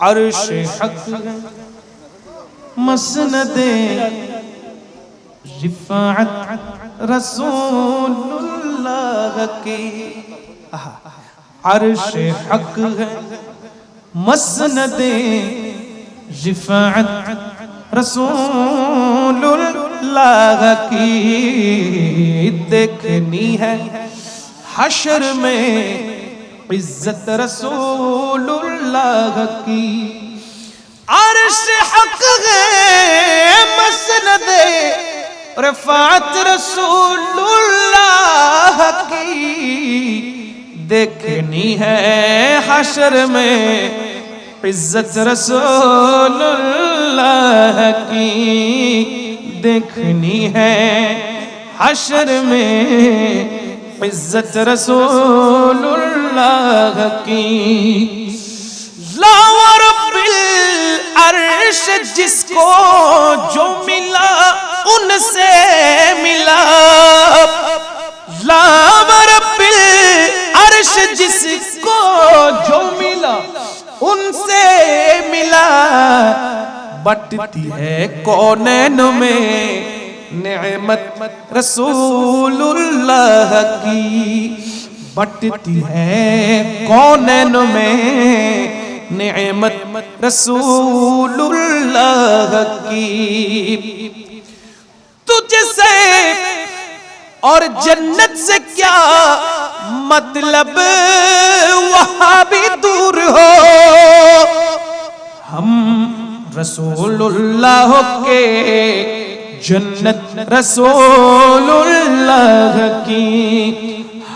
عرش حق ہے مسند رفعت رسول اللہ کی عرش حق ہے مسند رفعت رسول اللہ کی دیکھنی ہے حشر میں عزت رسول اللہ کی۔ عرش حق ہے، مسند رفعت رسول اللہ کی۔ دیکھنی ہے حشر میں عزت رسول اللہ کی۔ دیکھنی ہے حشر میں عزت رسول اللہ کی۔ العرش جس کو جو ملا، ان سے ملا۔ لا رب العرش جس کو جو ملا، ان سے ملا۔ بٹتی ہے کونین میں نعمت رسول اللہ کی۔ بٹتی ہے کونین میں نعمت رسول اللہ کی۔ تجھ سے اور جنت سے کیا مطلب؟ وہاں بھی دور ہو۔ ہم رسول اللہ کے جنت رسول اللہ کی۔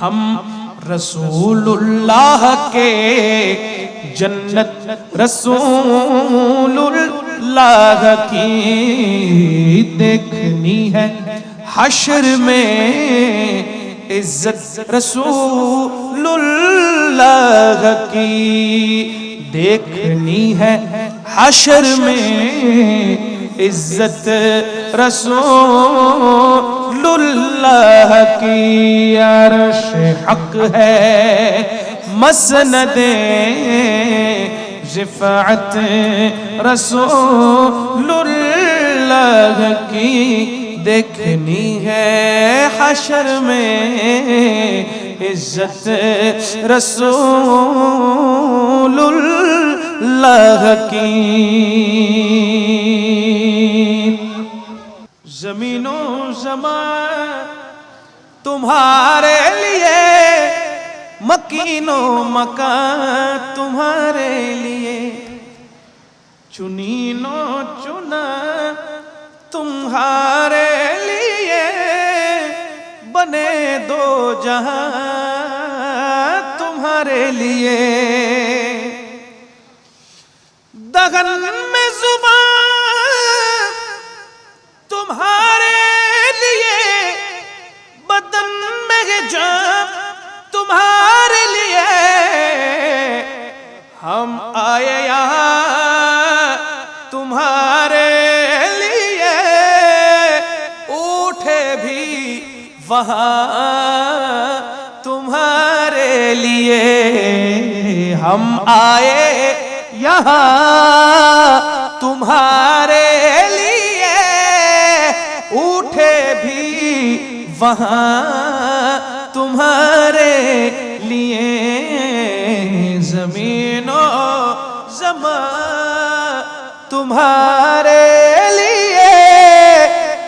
ہم رسول اللہ کے جنت رسول اللہ کی دیکھنی ہے حشر میں عزت رسول اللہ کی دیکھنی ہے حشر میں عزت رسول اللہ کی عرش حق ہے، مسند رفعت رسول اللہ کی دیکھنی ہے۔ حشر میں عزت رسول اللہ کی زمین و زمان تمہارے لیے، مکین و مکان تمہارے لیے۔ چنین و چنا تمہارے لیے، بنے دو جہاں تمہارے لیے۔ دگن میں زبان تمہارے میں جان تمہارے لیے ہم آئے یہاں تمہارے لیے اٹھے بھی وہاں تمہارے لیے ہم آئے یہاں تمہارے لیے اٹھے بھی وہاں تمہارے لیے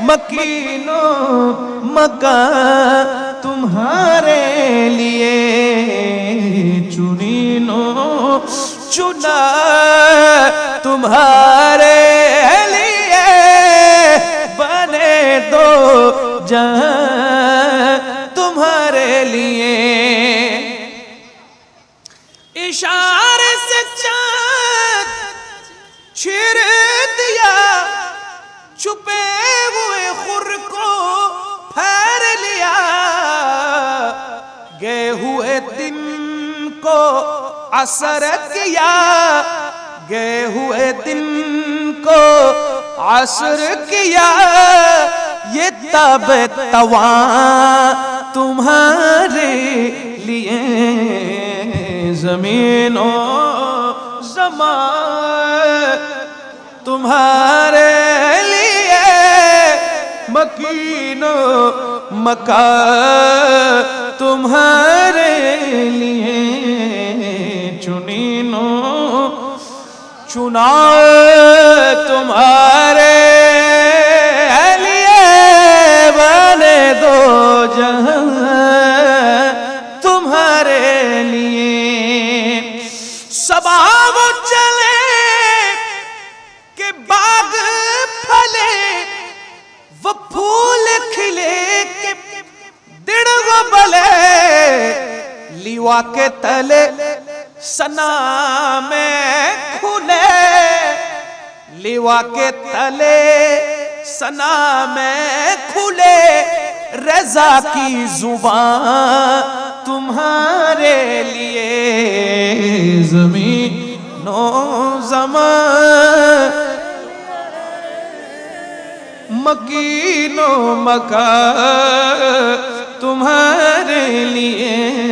مکینوں مکان تمہارے لیے چنینوں چنا تمہارے چھپے ہوئے خور کو پھیر لیا۔ گئے ہوئے دن کو اثر کیا۔ گئے ہوئے دن کو عصر کیا۔ یہ تب تواں تمہارے لیے زمین و زمان مکہ تمہارے لیے چنینو چنا تمہارے کے تلے سنا میں کھلے۔ لیوا کے تلے سنا میں کھلے۔ رضا کی زبان تمہارے لیے زمین نو زمان۔ مکین و تمہارے لیے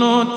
চুনা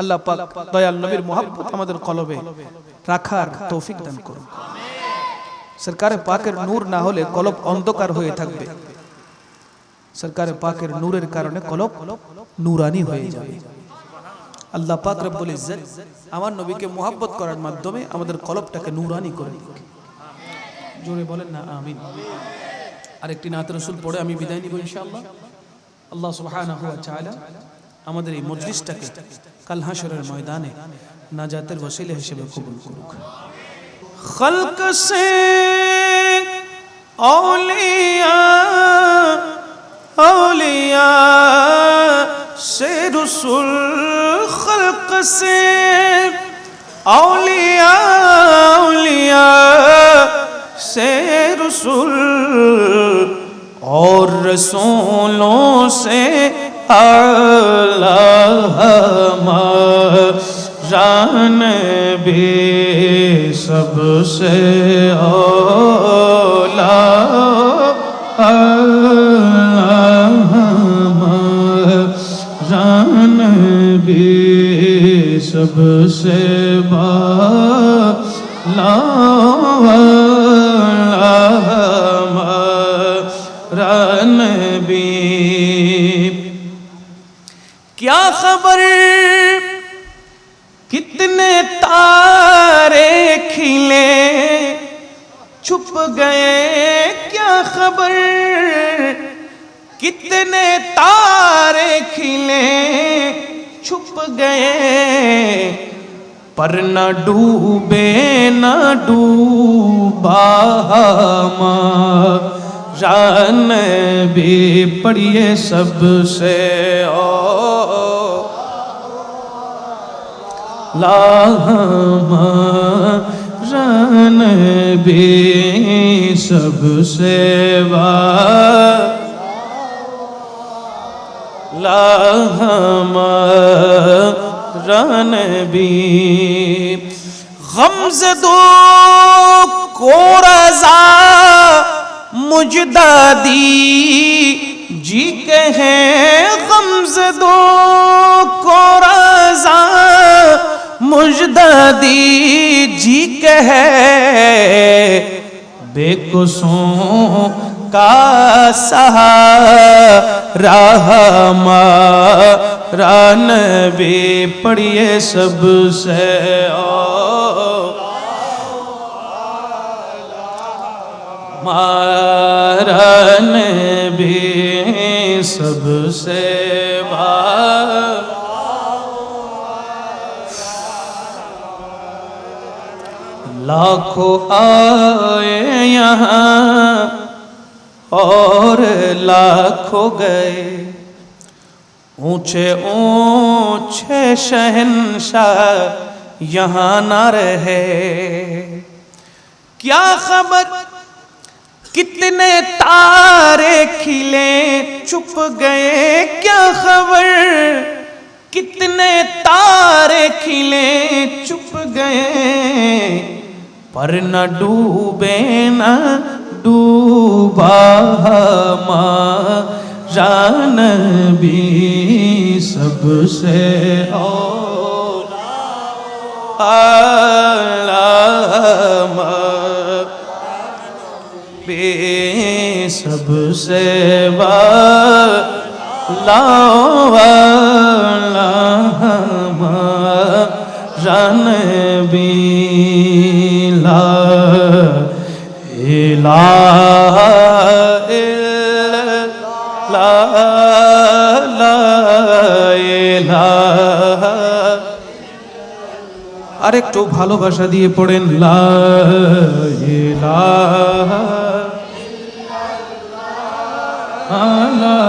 আল্লাহ পাক দয়াল নবীর মোহাম্মত আমাদের কলবে রাখার তৌফিক দান করুন। সরকারে পাকের নূর না হলে কলব অন্ধকার হয়ে থাকবে। সরকারে পাকের নূরের কারণে কলব নূরানি হয়ে যাবে আল্লাহ পাক রব্বুল ইজ্জত আমার নবীকে মোহাব্বত করার মাধ্যমে আমাদের কলবটাকে নূরানি করে দিক জোরে বলেন না আমিন আরেকটি নাত রসুল পড়ে আমি বিদায় নিব ইনশাআল্লাহ আল্লাহ সুবহানাহু ওয়া তাআলা আমাদের এই মজলিসটাকে কাল হাসরের ময়দানে নাজাতের ওসিলা হিসেবে কবুল করুক خلق سے اولیاء اولیاء سے رسول خلق سے۔ اولیاء اولیاء سے رسول اور رسولوں سے جان بھی سب سے اولا سب سے رن بھی۔ کیا خبر؟ کتنے تارے کھلے۔ چھپ گئے۔ کیا خبر؟ کتنے تارے کھلے۔ چھپ گئے، پر نہ ڈوبے، نہ ڈوبا ماں جان بھی پڑھیے سب سے۔ او رن بھی سب سے۔ رن بھی۔ غمز دو کو رضا مجدادی جی کہیں۔ غمز دو کو رضا مجدادی جی کہے بے قصوں کا سہارا ہمارا نبی پڑھیے سب سے مارا نبی سب سے بار لاکھوں آئے یہاں اور لاکھوں گئے۔ اونچے اونچے شہنشاہ یہاں نہ رہے۔ کیا خبر؟ کتنے تارے کھلے چھپ گئے؟ کیا خبر؟ کتنے تارے کھلے چھپ گئے؟ پر نہ ڈوبے نہ ڈوبا ہمارا نبی سب سے اولا بے سب سے والا والا ہمارا نبی الہ الا لا لا الہ আরেকটু ভালোবাসা দিয়ে পড়েন লা ইলাহা লা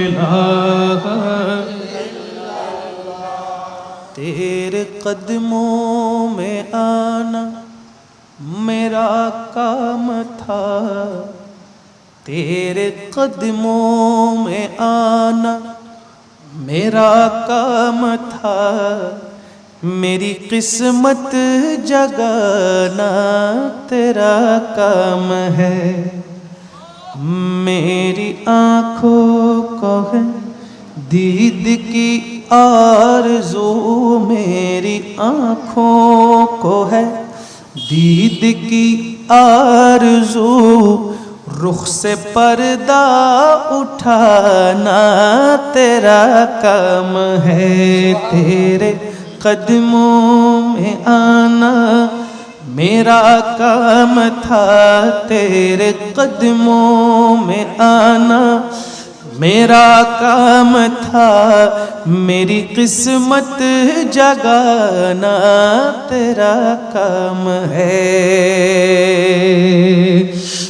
ইলাহা تیرے قدموں میں آنا میرا کام تھا۔ تیرے قدموں میں آنا میرا کام تھا۔ میری قسمت جگانا تیرا کام ہے۔ میری آنکھوں کو ہے۔ دید کی آرزو میری آنکھوں کو ہے۔ دید کی آرزو، رخ سے پردہ اٹھانا تیرا کام ہے، تیرے قدموں میں آنا۔ میرا کام تھا تیرے قدموں میں آنا۔ میرا کام تھا میری قسمت جگانا تیرا کام ہے۔